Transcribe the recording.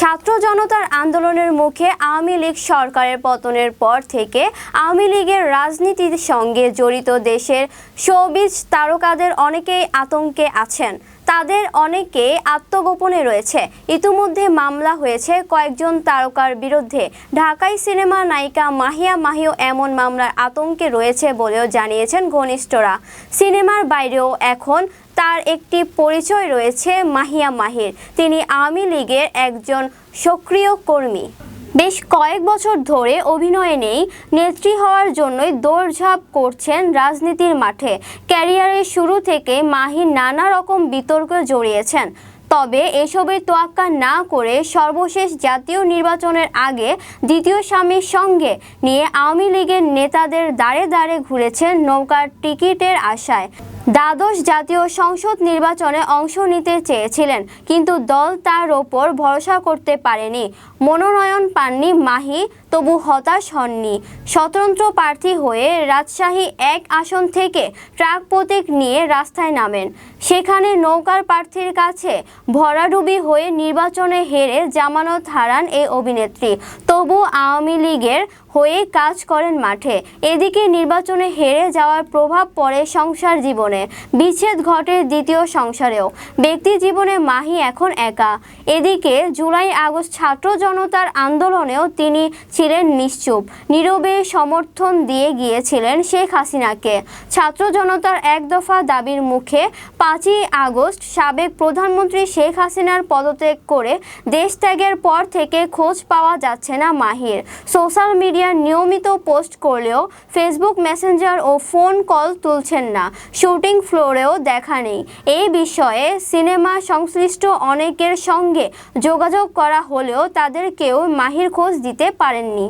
ছাত্র জনতার আন্দোলনের মুখে আওয়ামী লীগ সরকারের পতনের পর থেকে আওয়ামী লীগের রাজনীতির সঙ্গে জড়িত দেশের শোবিজ তারকাদের অনেকেই আতঙ্কে আছেন। তাদের অনেকেই আত্মগোপনে রয়েছে। ইতিমধ্যে মামলা হয়েছে কয়েকজন তারকার বিরুদ্ধে। ঢাকাই সিনেমা নায়িকা মাহিয়া মাহিও এমন মামলার আতঙ্কে রয়েছে বলেও জানিয়েছেন ঘনিষ্ঠরা। সিনেমার বাইরেও এখন তার একটি পরিচয় রয়েছে মাহিয়া মাহির। তিনি আওয়ামী লীগের একজন সক্রিয় কর্মী। বেশ কয়েক বছর ধরে অভিনয়ে নেই, নেত্রী হওয়ার জন্যই দৌড়ঝাঁপ করছেন রাজনীতির মাঠে। ক্যারিয়ারের শুরু থেকে মাহি নানা রকম বিতর্কে জড়িয়েছেন। তবে এসবের তোয়াক্কা না করে সর্বশেষ জাতীয় নির্বাচনের আগে দ্বিতীয় স্বামীর সঙ্গে নিয়ে আওয়ামী লীগের নেতাদের দাঁড়ে দাঁড়ে ঘুরেছেন নৌকার টিকিটের আশায়। দ্বাদশ জাতীয় সংসদ নির্বাচনে অংশ নিতে চেয়েছিলেন, কিন্তু দল তার ওপর ভরসা করতে পারেনি। মনোনয়ন পাননি মাহি, তবু হতাশ হননি। স্বতন্ত্র প্রার্থী হয়ে রাজশাহী এক আসন থেকে ট্রাক প্রতীক নিয়ে রাস্তায় নামেন। সেখানে নৌকার প্রার্থীর কাছে ভরাডুবি হয়ে নির্বাচনে হেরে জামানত হারান এই অভিনেত্রী। তবু আওয়ামী লীগের হয়ে কাজ করেন মাঠে। এদিকে নির্বাচনে হেরে যাওয়ার প্রভাব পড়ে সংসার জীবনে। বিচ্ছেদ ঘটে দ্বিতীয় সংসারেও। ব্যক্তি জীবনে মাহি এখন একা। এদিকে জুলাই আগস্ট ছাত্র জনতার আন্দোলনেও তিনি ছিলেন নিশ্চুপ। নীরবে সমর্থন দিয়ে গিয়েছিলেন শেখ হাসিনাকে। ছাত্র জনতার এক দফা দাবির মুখে পাঁচই আগস্ট সাবেক প্রধানমন্ত্রী শেখ হাসিনার পদত্যাগ করে দেশ ত্যাগের পর থেকে খোঁজ পাওয়া যাচ্ছে না মাহির। সোশ্যাল মিডিয়ার নিয়মিত পোস্ট করলেও ফেসবুক মেসেঞ্জার ও ফোন কল তুলছেন না। শুটিং ফ্লোরেও দেখা নেই। এই বিষয়ে সিনেমা সংশ্লিষ্ট অনেকের সঙ্গে যোগাযোগ করা হলেও তাদের কেউ মাহির খোঁজ দিতে পারেননি।